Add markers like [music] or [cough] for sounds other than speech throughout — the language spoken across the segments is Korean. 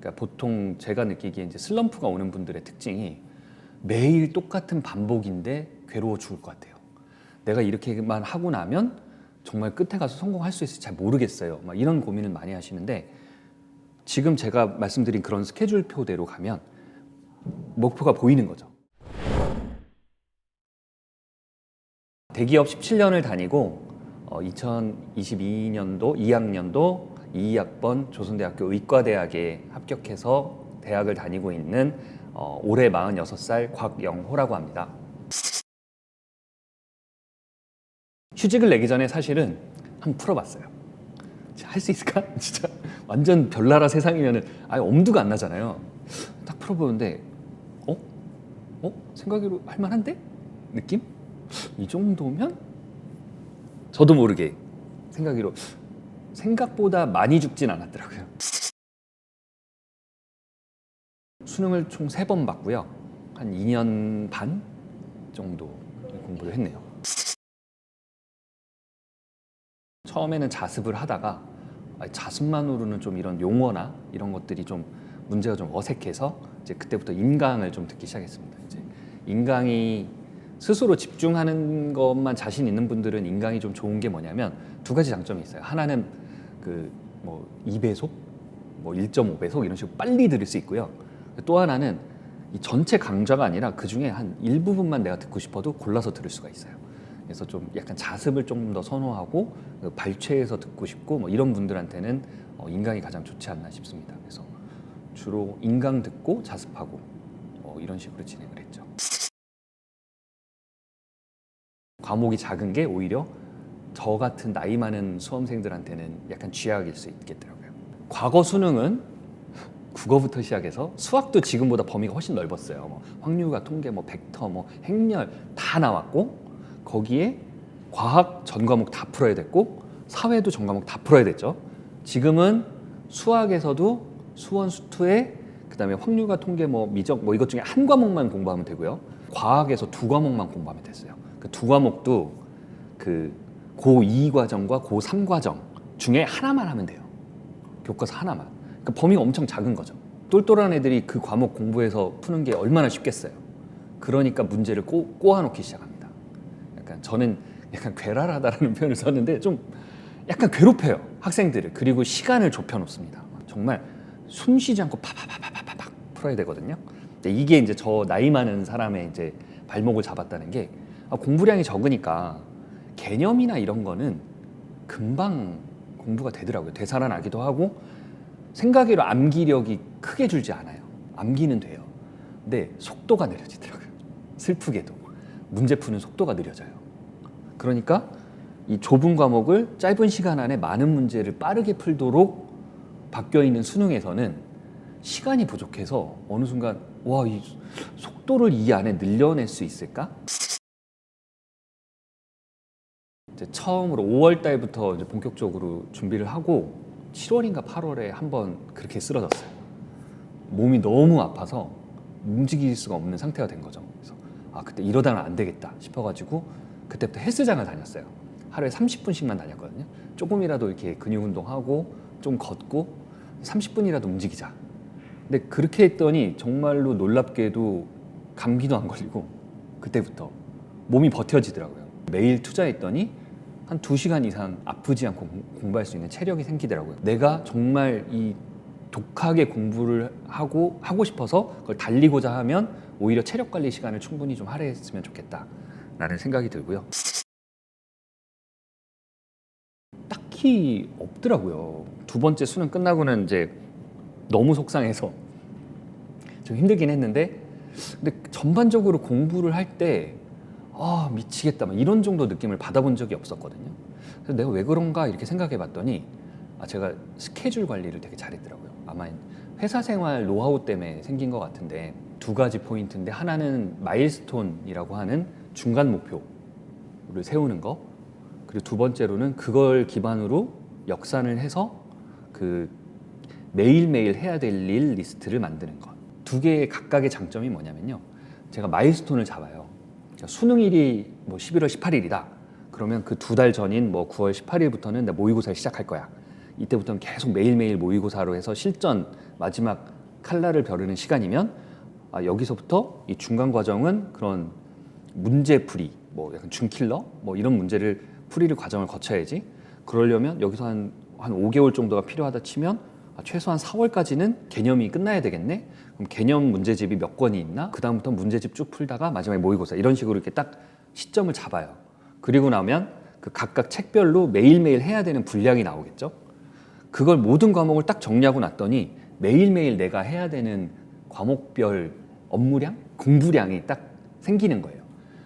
그러니까 보통 제가 느끼기에 이제 슬럼프가 오는 분들의 특징이 매일 똑같은 반복인데 괴로워 죽을 것 같아요. 내가 이렇게만 하고 나면 정말 끝에 가서 성공할 수 있을지 잘 모르겠어요. 막 이런 고민을 많이 하시는데 지금 제가 말씀드린 그런 스케줄표대로 가면 목표가 보이는 거죠. 대기업 17년을 다니고 어, 2022년도 2학년도 2학번 조선대학교 의과대학에 합격해서 대학을 다니고 있는 어, 올해 46살 곽영호라고 합니다. 휴직을 내기 전에 사실은 한번 풀어봤어요. 할 수 있을까? [laughs] 진짜 완전 별나라 세상이면은 아예 엄두가 안 나잖아요. 딱 풀어보는데 어? 어? 생각으로 할 만한데? 느낌? 이 정도면 저도 모르게 생각으로 생각보다 많이 죽진 않았더라고요. 수능을 총 세 번 봤고요. 한 2년 반 정도 공부를 했네요. 처음에는 자습을 하다가 아, 자습만으로는 좀 이런 용어나 이런 것들이 좀 문제가 좀 어색해서 이제 그때부터 인강을 좀 듣기 시작했습니다. 이제 인강이 스스로 집중하는 것만 자신 있는 분들은 인강이 좀 좋은 게 뭐냐면 두 가지 장점이 있어요. 하나는 그 뭐 2배속, 뭐 1.5배속 이런 식으로 빨리 들을 수 있고요. 또 하나는 이 전체 강좌가 아니라 그 중에 한 일부분만 내가 듣고 싶어도 골라서 들을 수가 있어요. 그래서 좀 약간 자습을 좀더 선호하고 그 발췌해서 듣고 싶고 뭐 이런 분들한테는 어, 인강이 가장 좋지 않나 싶습니다. 그래서 주로 인강 듣고 자습하고 어, 이런 식으로 진행을 했죠. 과목이 작은 게 오히려 저 같은 나이 많은 수험생들한테는 약간 쥐약일 수 있겠더라고요. 과거 수능은 국어부터 시작해서 수학도 지금보다 범위가 훨씬 넓었어요. 뭐 확률과 통계, 뭐 벡터, 뭐 행렬 다 나왔고 거기에 과학 전 과목 다 풀어야 됐고 사회도 전 과목 다 풀어야 됐죠. 지금은 수학에서도 수원 수투에 그다음에 확률과 통계 뭐 미적 뭐 이것 중에 한 과목만 공부하면 되고요. 과학에서 두 과목만 공부하면 됐어요. 그 두 과목도 그 고2 과정과 고3 과정 중에 하나만 하면 돼요. 교과서 하나만. 그 범위가 엄청 작은 거죠. 똘똘한 애들이 그 과목 공부해서 푸는 게 얼마나 쉽겠어요. 그러니까 문제를 꼬, 꼬아놓기 시작합니다. 약간 저는 약간 괴랄하다라는 [laughs] 표현을 썼는데 좀 약간 괴롭혀요 학생들을 그리고 시간을 좁혀놓습니다. 정말 숨 쉬지 않고 파파파파파팍 풀어야 되거든요. 이게 이제 저 나이 많은 사람의 이제 발목을 잡았다는 게 아, 공부량이 적으니까 개념이나 이런 거는 금방 공부가 되더라고요. 되살아나기도 하고 생각외로 암기력이 크게 줄지 않아요. 암기는 돼요. 근데 속도가 느려지더라고요. 슬프게도 문제 푸는 속도가 느려져요. 그러니까 이 좁은 과목을 짧은 시간 안에 많은 문제를 빠르게 풀도록 바뀌어 있는 수능에서는 시간이 부족해서 어느 순간 와 이 속도를 이 안에 늘려낼 수 있을까? 이제 처음으로 5월 달부터 이제 본격적으로 준비를 하고 7월인가 8월에 한 번 그렇게 쓰러졌어요. 몸이 너무 아파서 움직일 수가 없는 상태가 된 거죠. 그래서 아 그때 이러다는 안 되겠다 싶어가지고 그때부터 헬스장을 다녔어요. 하루에 30분씩만 다녔거든요. 조금이라도 이렇게 근육 운동하고 좀 걷고 30분이라도 움직이자. 근데 그렇게 했더니 정말로 놀랍게도 감기도 안 걸리고 그때부터 몸이 버텨지더라고요. 매일 투자했더니 한 두시간 이상 아프지 않고 공- 공부할 수 있는 체력이 생기더라고요. 내가 정말 이 독하게 공부를 하고 하고 싶어서 그걸 달리고자 하면 오히려 체력 관리 시간을 충분히 좀 할애했으면 좋겠다라는 생각이 들고요. 딱히 없더라고요. 두 번째 수능 끝나고는 이제 너무 속상해서 좀 힘들긴 했는데 근데 전반적으로 공부를 할 때 아 미치겠다 막 이런 정도 느낌을 받아본 적이 없었거든요. 그래서 내가 왜 그런가 이렇게 생각해봤더니 아 제가 스케줄 관리를 되게 잘했더라고요. 아마 회사 생활 노하우 때문에 생긴 것 같은데 두 가지 포인트인데 하나는 마일스톤이라고 하는 중간 목표를 세우는 거 그리고 두 번째로는 그걸 기반으로 역산을 해서 그 매일매일 해야 될 일 리스트를 만드는 것. 두 개의 각각의 장점이 뭐냐면요. 제가 마일스톤을 잡아요. 수능일이 뭐 11월 18일이다. 그러면 그 두 달 전인 뭐 9월 18일부터는 나 모의고사를 시작할 거야. 이때부터는 계속 매일매일 모의고사로 해서 실전 마지막 칼날을 벼르는 시간이면 아, 여기서부터 이 중간 과정은 그런 문제풀이 뭐 약간 준킬러 뭐 이런 문제를 풀이를 과정을 거쳐야지 그러려면 여기서 한, 한 5개월 정도가 필요하다 치면 아, 최소한 4월까지는 개념이 끝나야 되겠네? 그럼 개념 문제집이 몇 권이 있나? 그 다음부터 문제집 쭉 풀다가 마지막에 모의고사. 이런 식으로 이렇게 딱 시점을 잡아요. 그리고 나면 그 각각 책별로 매일매일 해야 되는 분량이 나오겠죠? 그걸 모든 과목을 딱 정리하고 났더니 매일매일 내가 해야 되는 과목별 업무량, 공부량이 딱 생기는 거예요.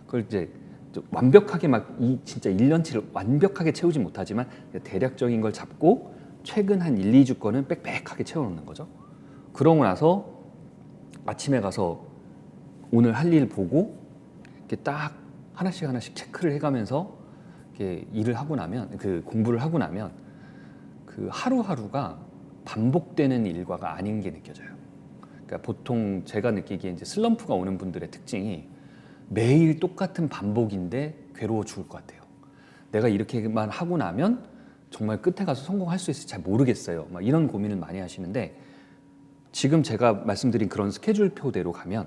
그걸 이제 좀 완벽하게 막 이 진짜 1년치를 완벽하게 채우지 못하지만 대략적인 걸 잡고 최근 한 1, 2주 거는 빽빽하게 채워놓는 거죠. 그러고 나서 아침에 가서 오늘 할 일 보고 이렇게 딱 하나씩 하나씩 체크를 해가면서 이렇게 일을 하고 나면 그 공부를 하고 나면 그 하루하루가 반복되는 일과가 아닌 게 느껴져요. 그러니까 보통 제가 느끼기에 이제 슬럼프가 오는 분들의 특징이 매일 똑같은 반복인데 괴로워 죽을 것 같아요. 내가 이렇게만 하고 나면 정말 끝에 가서 성공할 수 있을지 잘 모르겠어요. 막 이런 고민을 많이 하시는데 지금 제가 말씀드린 그런 스케줄표대로 가면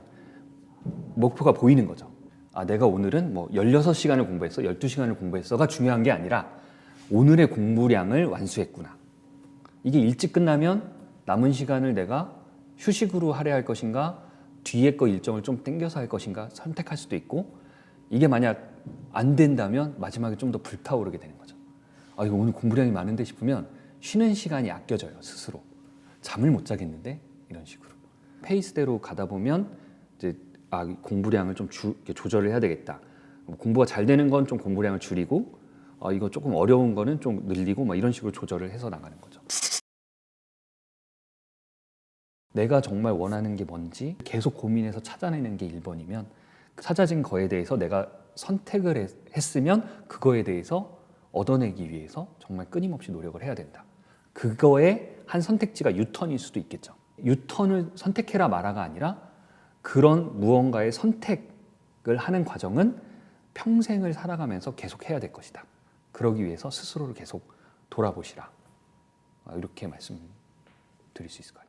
목표가 보이는 거죠. 아, 내가 오늘은 뭐 16시간을 공부했어, 12시간을 공부했어가 중요한 게 아니라 오늘의 공부량을 완수했구나. 이게 일찍 끝나면 남은 시간을 내가 휴식으로 할애할 것인가, 뒤에 거 일정을 좀 땡겨서 할 것인가 선택할 수도 있고, 이게 만약 안 된다면 마지막에 좀 더 불타오르게 되는 거죠. 아, 이거 오늘 공부량이 많은데 싶으면 쉬는 시간이 아껴져요, 스스로. 잠을 못 자겠는데? 이런 식으로. 페이스대로 가다 보면 이제 아, 공부량을 좀 주, 조절을 해야 되겠다. 뭐 공부가 잘 되는 건 좀 공부량을 줄이고, 아, 이거 조금 어려운 거는 좀 늘리고, 막 이런 식으로 조절을 해서 나가는 거죠. 내가 정말 원하는 게 뭔지 계속 고민해서 찾아내는 게 1번이면 찾아진 거에 대해서 내가 선택을 했- 했으면 그거에 대해서 얻어내기 위해서 정말 끊임없이 노력을 해야 된다. 그거의 한 선택지가 유턴일 수도 있겠죠. 유턴을 선택해라 마라가 아니라 그런 무언가의 선택을 하는 과정은 평생을 살아가면서 계속 해야 될 것이다. 그러기 위해서 스스로를 계속 돌아보시라. 아, 이렇게 말씀드릴 수 있을 것 같아요.